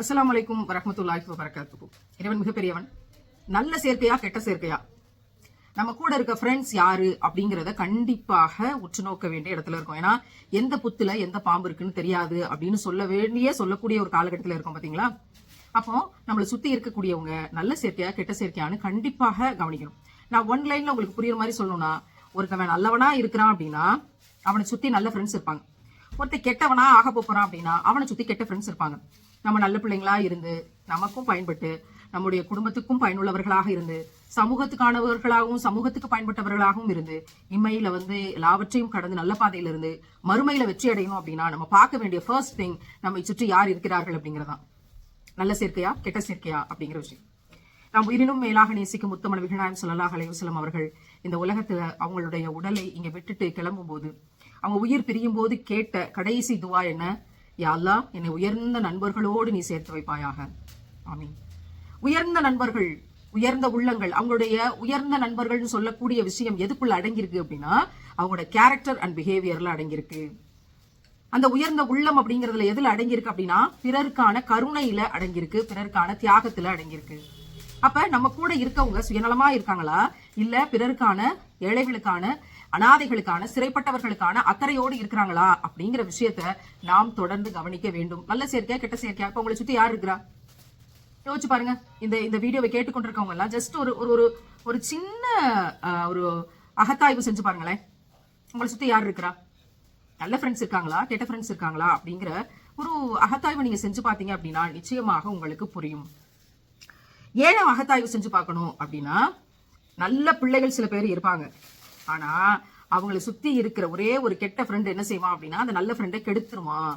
அஸ்லாம் வலைக்கும் வரமத்துல்லாஹி வரகாத்துக்கும் இறைவன் மிகப்பெரியவன். நல்ல சேர்க்கையா கெட்ட சேர்க்கையா? நம்ம கூட இருக்க ஃப்ரெண்ட்ஸ் யாரு அப்படிங்கிறத கண்டிப்பாக உற்று நோக்க வேண்டிய இடத்துல இருக்கும். ஏன்னா எந்த புத்துல எந்த பாம்பு இருக்குன்னு தெரியாது அப்படின்னு சொல்ல வேண்டிய சொல்லக்கூடிய ஒரு காலகட்டத்துல இருக்கும் பாத்தீங்களா? அப்போ நம்மளை சுத்தி இருக்கக்கூடியவங்க நல்ல சேர்க்கையா கெட்ட சேர்க்கையான்னு கண்டிப்பாக கவனிக்கணும். நான் ஒன் லைன்ல உங்களுக்கு புரியுற மாதிரி சொல்லணும்னா ஒருத்தவன் நல்லவனா இருக்கிறான் அப்படின்னா அவனை சுத்தி நல்ல ஃப்ரெண்ட்ஸ் இருப்பாங்க. ஒருத்தன் கெட்டவனா ஆக போறான் அப்படின்னா அவனை சுத்தி கெட்ட ஃப்ரெண்ட்ஸ் இருப்பாங்க. நம்ம நல்ல பிள்ளைங்களா இருந்து நமக்கும் பயன்பட்டு நம்முடைய குடும்பத்துக்கும் பயனுள்ளவர்களாக இருந்து சமூகத்துக்கானவர்களாகவும் சமூகத்துக்கு பயன்பட்டவர்களாகவும் இருந்து இம்மையில வந்து எல்லாவற்றையும் கடந்து நல்ல பாதையில இருந்து மறுமையில வெற்றி அடையணும் அப்படின்னா நம்ம பார்க்க வேண்டிய ஃபர்ஸ்ட் திங் நம்மை சுற்றி யார் இருக்கிறார்கள் அப்படிங்கிறதான். நல்ல சேர்க்கையா கெட்ட சேர்க்கையா அப்படிங்கிற விஷயம். நாம் உயிரினும் மேலாக நேசிக்கும் முத்தமன விகநாயம் சொல்லலாக அலைவசலம் அவர்கள் இந்த உலகத்துல அவங்களுடைய உடலை இங்க விட்டுட்டு கிளம்பும் போது அவங்க உயிர் பிரியும் போது கேட்ட கடைசி துவா என்ன? யாழ்லா என்னை உயர்ந்த நண்பர்களோடு நீ சேர்த்து வைப்பாயாக. ஆமீன். உயர்ந்த நண்பர்கள் உயர்ந்த உள்ளங்கள் அவங்களுடைய உயர்ந்த நண்பர்கள்னு சொல்லக்கூடிய விஷயம் எதுக்குள்ள அடங்கியிருக்கு அப்படின்னா அவங்களோட கேரக்டர் அண்ட் பிஹேவியர்ல அடங்கியிருக்கு. அந்த உயர்ந்த உள்ளம் அப்படிங்கிறதுல எதுல அடங்கியிருக்கு அப்படின்னா பிறருக்கான கருணையில அடங்கியிருக்கு பிறருக்கான தியாகத்துல அடங்கியிருக்கு. அப்ப நம்ம கூட இருக்கவங்க சுயநலமா இருக்காங்களா? இல்ல பிறருக்கான ஏழைகளுக்கான அனாதைகளுக்கான சிறைப்பட்டவர்களுக்கான அக்கறையோடு இருக்கிறாங்களா அப்படிங்கிற விஷயத்த நாம் தொடர்ந்து கவனிக்க வேண்டும். நல்ல சேர்க்கையா கெட்ட சேர்க்கையா இப்ப உங்களை சுத்தி யார் இருக்கிறா? யோசிச்சு பாருங்க. இந்த இந்த வீடியோவை கேட்டுக்கொண்டிருக்கவங்க எல்லாம் ஜஸ்ட் ஒரு ஒரு ஒரு ஒரு சின்ன அஹ், ஒரு அகத்தாய்வு செஞ்சு பாருங்களேன். உங்களை சுத்தி யார் இருக்கிறா? நல்ல ஃப்ரெண்ட்ஸ் இருக்காங்களா? கெட்ட ஃப்ரெண்ட்ஸ் இருக்காங்களா? அப்படிங்கிற ஒரு அகத்தாய்வு நீங்க செஞ்சு பார்த்தீங்க அப்படின்னா நிச்சயமாக உங்களுக்கு புரியும். ஏன் அகத்தாய்வு செஞ்சு பார்க்கணும் அப்படின்னா நல்ல பிள்ளைகள் சில பேர் இருப்பாங்க. ஆனா அவங்களை சுத்தி இருக்கிற ஒரே ஒரு கெட்ட ஃப்ரெண்ட் என்ன செய்வான் அப்படின்னா அந்த நல்ல ஃப்ரெண்டை கெடுத்துருவான்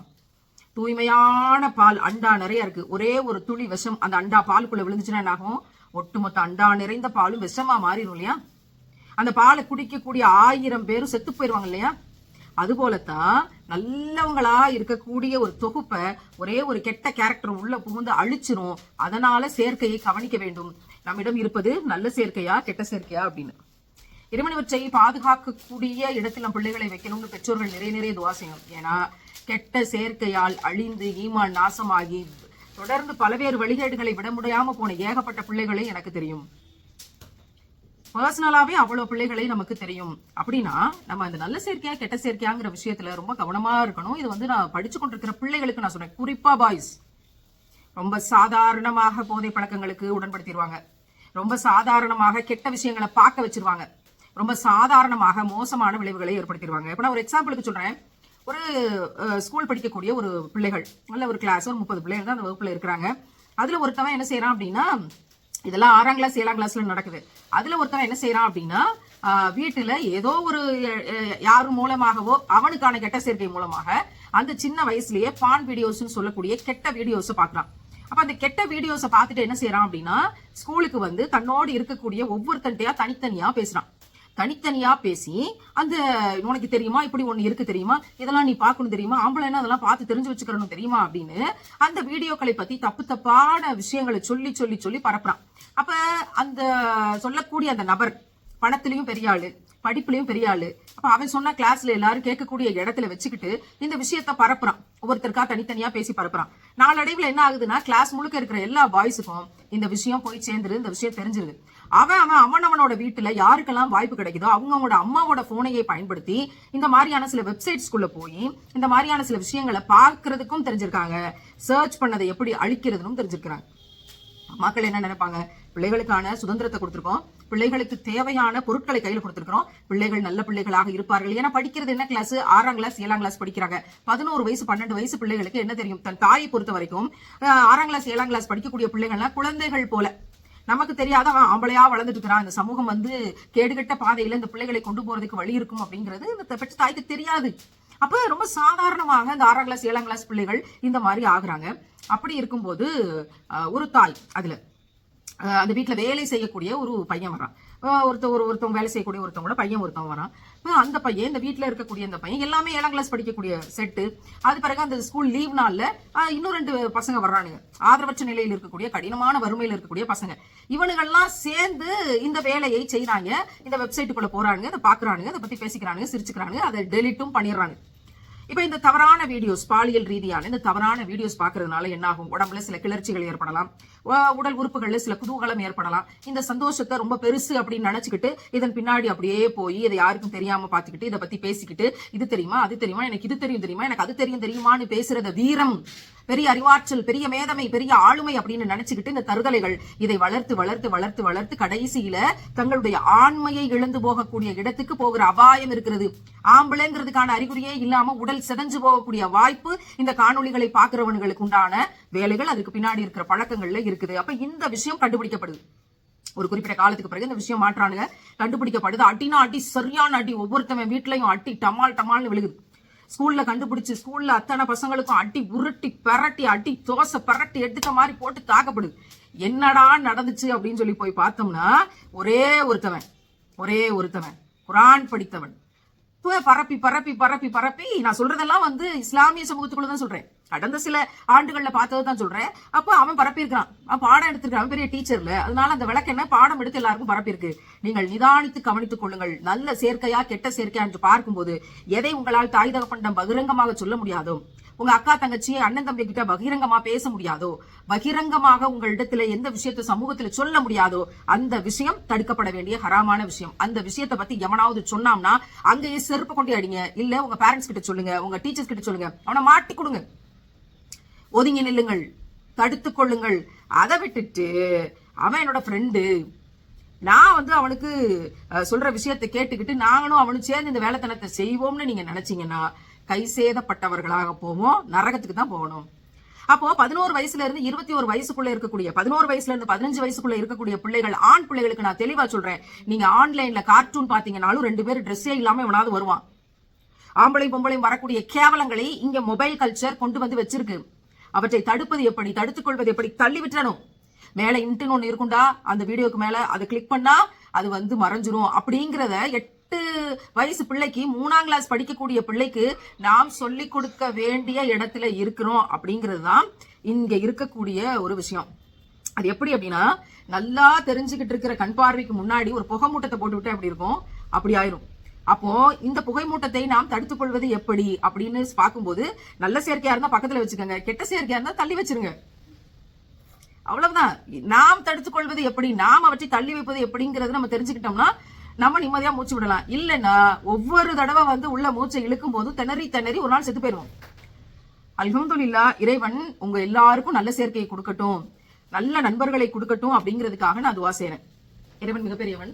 தூய்மையான பால் அண்டா நிறைய இருக்கு. ஒரே ஒரு துளி விஷம் அந்த அண்டா பாலுக்குள்ள விழுந்துச்சுன்னா என்ன ஆகும்? ஒட்டுமொத்த அண்டா நிறைந்த பாலும் விஷமா மாறிடும் இல்லையா? அந்த பாலை குடிக்கக்கூடிய ஆயிரம் பேரும் செத்து போயிடுவாங்க இல்லையா? அது போலத்தான் நல்லவங்களா இருக்கக்கூடிய ஒரு தொகுப்பை ஒரே ஒரு கெட்ட கேரக்டர் உள்ள புகுந்து அழிச்சிரும். அதனால சேர்க்கையை கவனிக்க வேண்டும். நம்மிடம் இருப்பது நல்ல சேர்க்கையா கெட்ட சேர்க்கையா அப்படின்னு. இறைவனவற்றை பாதுகாக்கக்கூடிய இடத்தில் நம் பிள்ளைகளை வைக்கணும்னு பெற்றோர்கள் நிறைய நிறைய துவா செய்யணும். ஏன்னா கெட்ட சேர்க்கையால் அழிந்து ஈமான் நாசமாகி தொடர்ந்து பல்வேறு வழிகேடுகளை விட முடியாம போன ஏகப்பட்ட பிள்ளைகளை எனக்கு தெரியும். பர்சனலாவே அவ்வளவு பிள்ளைகளை நமக்கு தெரியும். அப்படின்னா நம்ம அந்த நல்ல சேர்க்கையா கெட்ட சேர்க்கையாங்கிற விஷயத்துல ரொம்ப கவனமா இருக்கணும். இது வந்து நான் படிச்சு கொண்டிருக்கிற பிள்ளைகளுக்கு நான் சொன்னேன். குறிப்பா பாய்ஸ் ரொம்ப சாதாரணமாக போதை பழக்கங்களுக்கு உடன்படுத்திடுவாங்க. ரொம்ப சாதாரணமாக கெட்ட விஷயங்களை பார்க்க வச்சிருவாங்க. ரொம்ப சாதாரணமாக மோசமான விளைவுகளை ஏற்படுத்திடுவாங்க. இப்போ நான் ஒரு எக்ஸாம்பிளுக்கு சொல்கிறேன் ஒரு ஸ்கூல் படிக்கக்கூடிய ஒரு பிள்ளைகள் நல்ல ஒரு கிளாஸ் ஒரு முப்பது பிள்ளைகள் தான் அந்த வகுப்பில் இருக்கிறாங்க. அதில் ஒருத்தவன் என்ன செய்கிறான் அப்படின்னா இதெல்லாம் ஆறாம் கிளாஸ் ஏழாம் கிளாஸ்ல நடக்குது. அதில் ஒருத்தவன் என்ன செய்கிறான் அப்படின்னா வீட்டில் ஏதோ ஒரு யார் மூலமாகவோ அவனுக்கான கெட்ட சேர்க்கை மூலமாக அந்த சின்ன வயசுலயே பான் வீடியோஸ்னு சொல்லக்கூடிய கெட்ட வீடியோஸை பார்க்குறான் அப்போ அந்த கெட்ட வீடியோஸை பார்த்துட்டு என்ன செய்யறான் அப்படின்னா ஸ்கூலுக்கு வந்து தன்னோடு இருக்கக்கூடிய ஒவ்வொருத்தன்ட்டையா தனித்தனியா பேசுறான். தனித்தனியா பேசி அந்த உனக்கு தெரியுமா? இப்படி ஒண்ணு இருக்கு தெரியுமா? இதெல்லாம் நீ பார்க்கணும் தெரியுமா? ஆம்பளைன்னா அதெல்லாம் பார்த்து தெரிஞ்சு வச்சுக்கணும் தெரியுமா? அப்படின்னு அந்த வீடியோக்களை பத்தி தப்பு தப்பான விஷயங்களை சொல்லி சொல்லி சொல்லி பரப்புறான். அப்ப அந்த சொல்லக்கூடிய அந்த நபர் பணத்திலையும் பெரிய ஆளு படிப்புலையும் பெரிய ஆளு அவன் சொன்ன கிளாஸ்ல எல்லாரும் கேட்கக்கூடிய இடத்துல வச்சுக்கிட்டு இந்த விஷயத்த பரப்புறான். ஒவ்வொருத்தருக்கா தனித்தனியா பேசி பரப்புறான். நாளடைவில் என்ன ஆகுதுன்னா கிளாஸ் முழுக்க இருக்கிற எல்லா பாய்ஸுக்கும் இந்த விஷயம் போய் சேர்ந்துரு இந்த விஷயம் தெரிஞ்சிருது. அவன் அவன் அவன் அவனோட வீட்டுல யாருக்கெல்லாம் வாய்ப்பு கிடைக்குதோ அவங்களோட அம்மாவோட போனையை பயன்படுத்தி இந்த மாதிரியான சில வெப்சைட்ஸ்குள்ள போய் இந்த மாதிரியான சில விஷயங்களை பார்க்கறதுக்கும் தெரிஞ்சிருக்காங்க. சர்ச் பண்ணதை எப்படி அழிக்கிறதுனும் தெரிஞ்சிருக்கிறாங்க. மக்கள் என்ன நினைப்பாங்க? பிள்ளைகளுக்கான சுதந்திரத்தை கொடுத்துருக்கோம். பிள்ளைகளுக்கு தேவையான பொருட்களை கையில் கொடுத்துருக்கோம் பிள்ளைகள் நல்ல பிள்ளைகளாக இருப்பார்கள். ஏன்னா படிக்கிறது என்ன கிளாஸ் ஆறாம் கிளாஸ் ஏழாம் கிளாஸ் படிக்கிறாங்க. பதினோரு வயசு பன்னெண்டு வயசு பிள்ளைகளுக்கு என்ன தெரியும்? தன் தாயை பொறுத்த வரைக்கும் ஆறாம் கிளாஸ் ஏழாம் கிளாஸ் படிக்கக்கூடிய பிள்ளைகள்லாம் குழந்தைகள் போல. நமக்கு தெரியாத அவன் ஆம்பளையா வளர்ந்துட்டு இருக்கிறான் இந்த சமூகம் வந்து கேடுகட்ட பாதையில இந்த பிள்ளைகளை கொண்டு போறதுக்கு வழி இருக்கும் அப்படிங்கிறது இந்த பெற்ற தாய்க்கு தெரியாது. அப்ப ரொம்ப சாதாரணமாக இந்த ஆறாம் கிளாஸ் ஏழாம் கிளாஸ் பிள்ளைகள் இந்த மாதிரி ஆகுறாங்க. அப்படி இருக்கும்போது ஒரு தாய் அதுல. அந்த வீட்டில் வேலை செய்யக்கூடிய ஒரு பையன் வரான் ஒருத்த ஒரு ஒருத்தவங்க வேலை செய்யக்கூடிய ஒருத்தவங்களோட பையன் ஒருத்தவங்க வரான் அந்த பையன் இந்த வீட்டில் இருக்கக்கூடிய அந்த பையன் எல்லாமே ஏழாம் கிளாஸ் படிக்கக்கூடிய செட்டு அது பிறகு அந்த ஸ்கூல் லீவ் நாளில் இன்னும் ரெண்டு பசங்க வர்றானுங்க. ஆதரவற்ற நிலையில் இருக்கக்கூடிய கடினமான வறுமையில் இருக்கக்கூடிய பசங்க. இவனுங்கள்லாம் சேர்ந்து இந்த வேலையை செய்கிறாங்க இந்த வெப்சைட்டுக்குள்ளே போகிறானுங்க அதை பார்க்குறானுங்க அதை பற்றி பேசிக்கிறானுங்க சிரிச்சுக்கிறானுங்க அதை டெலிட்டும் பண்ணிடுறானுங்க. இப்போ இந்த தவறான வீடியோஸ் பாலியல் ரீதியான இந்த தவறான வீடியோஸ் பார்க்கறதுனால என்ன ஆகும் உடம்புல சில கிளர்ச்சிகள் ஏற்படலாம். உடல் உறுப்புகளில் சில குதூகலம் ஏற்படலாம். இந்த சந்தோஷத்தை ரொம்ப பெருசு அப்படின்னு நினைச்சுக்கிட்டு இதன் பின்னாடி அப்படியே போய் இதை யாருக்கும் தெரியாம பார்த்துக்கிட்டு இதை பத்தி பேசிக்கிட்டு இது தெரியுமா அது தெரியுமா எனக்கு இது தெரியும் தெரியுமா எனக்கு அது தெரியும் தெரியுமான்னு பேசுறத வீரம் பெரிய அறிவாற்றல் பெரிய மேதமை பெரிய ஆளுமை அப்படின்னு நினைச்சுக்கிட்டு இந்த தருதலைகள் இதை வளர்த்து வளர்த்து வளர்த்து வளர்த்து கடைசியில தங்களுடைய ஆண்மையை இழந்து போகக்கூடிய இடத்துக்கு போகிற அபாயம் இருக்கிறது. ஆம்பளைங்கிறதுக்கான அறிகுறியே இல்லாம உடல் செதஞ்சு போகக்கூடிய வாய்ப்பு இந்த காணொளிகளை பாக்குறவங்களுக்கு உண்டான வேலைகள் அதுக்கு பின்னாடி இருக்கிற பழக்கங்கள்ல இருக்குது. அப்ப இந்த விஷயம் கண்டுபிடிக்கப்படுது. ஒரு குறிப்பிட்ட காலத்துக்கு பிறகு இந்த விஷயம் மாற்றானுங்க கண்டுபிடிக்கப்படுது. அட்டினா அடி சரியான அடி ஒவ்வொருத்தவன் வீட்லயும் அட்டி டமால் டமால்னு விழுகுது. ஸ்கூல்ல கண்டுபிடிச்சு ஸ்கூல்ல அத்தனை பசங்களுக்கும் அடி உருட்டி பரட்டி அடி தோசை பரட்டி எடுத்துட்ட மாதிரி போட்டு தாக்கப்படுது என்னடா நடந்துச்சு அப்படின்னு சொல்லி போய் பார்த்தோம்னா ஒரே ஒருத்தவன் ஒரே ஒருத்தவன் குரான் படித்தவன். பரப்பி பரப்பி பரப்பி பரப்பி நான் சொல்றதெல்லாம் வந்து இஸ்லாமிய சமூகத்துக்குள்ள தான் சொல்றேன். கடந்த சில ஆண்டுகள்ல பார்த்தது தான் சொல்றேன். அப்போ அவன் பரப்பியிருக்கான் பாடம் எடுத்திருக்கான் அவன் பெரிய டீச்சர்ல அதனால அந்த விளக்கு என்ன? பாடம் எடுத்து எல்லாருக்கும் பரப்பியிருக்கு. நீங்கள் நிதானித்து கவனித்துக் கொள்ளுங்கள். நல்ல சேர்க்கையா கெட்ட சேர்க்கையா என்று பார்க்கும்போது எதை உங்களால் தாய் தகப்பண்டம் பகிரங்கமாக சொல்ல முடியாதோ உங்க அக்கா தங்கச்சி அண்ணன் தம்பி கிட்ட பகிரங்கமா பேச முடியாதோ பகிரங்கமாக உங்களிடத்துல எந்த விஷயத்தை சமூகத்துல சொல்ல முடியாதோ அந்த விஷயம் தடுக்கப்பட வேண்டிய ஹராமான விஷயம். அந்த விஷயத்தை பத்தி எவனாவது சொன்னாம்னா அங்கேயே செருப்பு கொண்டு அடிங்க. இல்ல உங்க பேரண்ட்ஸ் கிட்ட சொல்லுங்க உங்க டீச்சர்ஸ் கிட்ட சொல்லுங்க. அவனை மாட்டி கொடுங்க. ஒதுங்கி நில்லுங்கள் தடுத்து கொள்ளுங்கள். அதை விட்டுட்டு அவன் என்னோட ஃப்ரெண்டு நான் வந்து அவனுக்கு சொல்ற விஷயத்தை கேட்டுக்கிட்டு நாங்களும் அவனும் சேர்ந்து இந்த வேலைத்தனத்தை செய்வோம்னு நீங்க நினைச்சீங்கன்னா கை சேதப்பட்டவர்களாக போவோம். நரகத்துக்கு தான் போகணும். அப்போ பதினோரு வயசுல இருந்து இருபத்தி ஒரு வயசுக்குள்ள இருக்கக்கூடிய பதினோரு வயசுல இருந்து பதினஞ்சு வயசுக்குள்ள இருக்கக்கூடிய பிள்ளைகள் ஆண் பிள்ளைகளுக்கு நான் தெளிவா சொல்றேன். நீங்க ஆன்லைன்ல கார்ட்டூன் பாத்தீங்கன்னாலும் ரெண்டு பேரும் ட்ரெஸ்ஸே இல்லாம எவனாவது வருவான். ஆம்பளை பொம்பளையும் வரக்கூடிய கேவலங்களை இங்க மொபைல் கல்ச்சர் கொண்டு வந்து வச்சிருக்கு. அவற்றை தடுப்பது எப்படி தடுத்துக் கொள்வது எப்படி தள்ளி விட்டுறணும் மேல இன்ட்டுன்னு ஒண்ணு இருக்குண்டா அந்த வீடியோக்கு மேல அதை கிளிக் பண்ணா அது வந்து மறைஞ்சிரும். அப்படிங்கிறத எட்டு வயசு பிள்ளைக்கு மூணாம் கிளாஸ் படிக்கக்கூடிய பிள்ளைக்கு நாம் சொல்லி கொடுக்க வேண்டிய இடத்துல இருக்கிறோம் அப்படிங்கிறது தான் இங்க இருக்கக்கூடிய ஒரு விஷயம். அது எப்படி அப்படின்னா நல்லா தெரிஞ்சுக்கிட்டு இருக்கிற கண் பார்வைக்கு முன்னாடி ஒரு புகை மூட்டத்தை போட்டு விட்டா இருக்கும்? அப்படி ஆயிரும். அப்போ இந்த புகை மூட்டத்தை நாம் தடுத்துக் கொள்வது எப்படி அப்படின்னு பார்க்கும்போது நல்ல செயற்கையா இருந்தா பக்கத்துல வச்சுக்கோங்க கெட்ட செயற்கையா இருந்தா தள்ளி வச்சிருங்க. அவ்வளவுதான். நாம் தடுத்துக் கொள்வது எப்படி நாம் அவற்றை தள்ளி வைப்பது எப்படிங்கறது நம்ம தெரிஞ்சுக்கிட்டோம்னா நம்ம நிம்மதியா மூச்சு விடலாம். இல்லைன்னா ஒவ்வொரு தடவை வந்து உள்ள மூச்சை இழுக்கும் போது திணறி திணறி ஒரு நாள் செத்து போயிருவோம் அல்ஹம்துல்லா இறைவன் உங்க எல்லாருக்கும் நல்ல சேர்க்கையை கொடுக்கட்டும் நல்ல நண்பர்களை கொடுக்கட்டும் அப்படிங்கிறதுக்காக நான் துவா செய்யறேன் இறைவன் மிகப்பெரியவன்.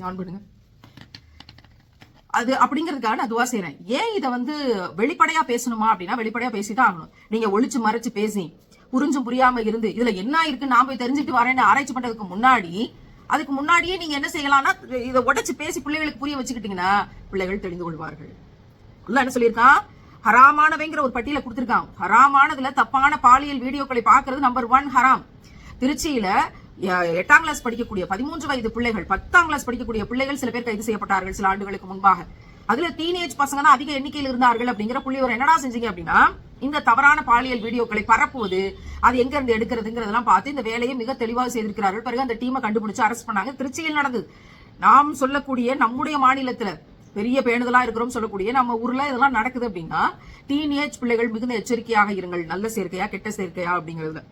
ஆன் பண்ணுங்க அது அப்படிங்கிறதுக்காக நான் துவா செய்யறேன் ஏன் இதை வந்து வெளிப்படையா பேசணுமா அப்படின்னா வெளிப்படையா பேசிதான் ஆகணும். நீங்க ஒழிச்சு மறைச்சு பேசி புரிஞ்சும் புரியாம இருந்து இதுல என்ன இருக்கு நான் போய் தெரிஞ்சுட்டு வரேன்னு ஆராய்ச்சி பண்றதுக்கு முன்னாடி அதுக்கு முன்னாடியே நீங்க என்ன செய்யலாம்னா இதை உடைச்சு பேசி பிள்ளைகளுக்கு புரிய வச்சுக்கிட்டீங்கன்னா பிள்ளைகள் தெரிந்து கொள்வார்கள். உள்ள என்ன சொல்லியிருக்கான்? ஹராமானவைங்கிற ஒரு பட்டியலை கொடுத்துருக்கான். ஹராமானதுல தப்பான பாலியல் வீடியோக்களை பாக்குறது நம்பர் ஒன் ஹராம். திருச்சியில எட்டாம் கிளாஸ் படிக்கக்கூடிய பதிமூன்று வயது பிள்ளைகள் பத்தாம் கிளாஸ் படிக்கக்கூடிய பிள்ளைகள் சில பேர் கைது செய்யப்பட்டார்கள் சில ஆண்டுகளுக்கு முன்பாக. அதுல டீனேஜ் பசங்க தான் அதிக எண்ணிக்கையில் இருந்தார்கள் அப்படிங்கிற புள்ளியோர் என்னடா செஞ்சீங்க அப்படின்னா இந்த தவறான பாலியல் வீடியோக்களை பரப்புவது அது எங்க இருந்து எடுக்கிறதுங்கிறதெல்லாம் பார்த்து இந்த வேலையை மிக தெளிவாக செய்திருக்கிறார்கள். பிறகு அந்த டீமை கண்டுபிடிச்சு அரெஸ்ட் பண்ணாங்க. திருச்சியில் நடந்தது. நாம் சொல்லக்கூடிய நம்முடைய மாநிலத்துல பெரிய பேணுதலா இருக்கிறோம் சொல்லக்கூடிய நம்ம ஊர்ல இதெல்லாம் நடக்குது அப்படின்னா டீனேஜ் பிள்ளைகள் மிகுந்த எச்சரிக்கையாக இருங்கள். நல்ல சேர்க்கையா கெட்ட சேர்க்கையா அப்படிங்கிறதுல.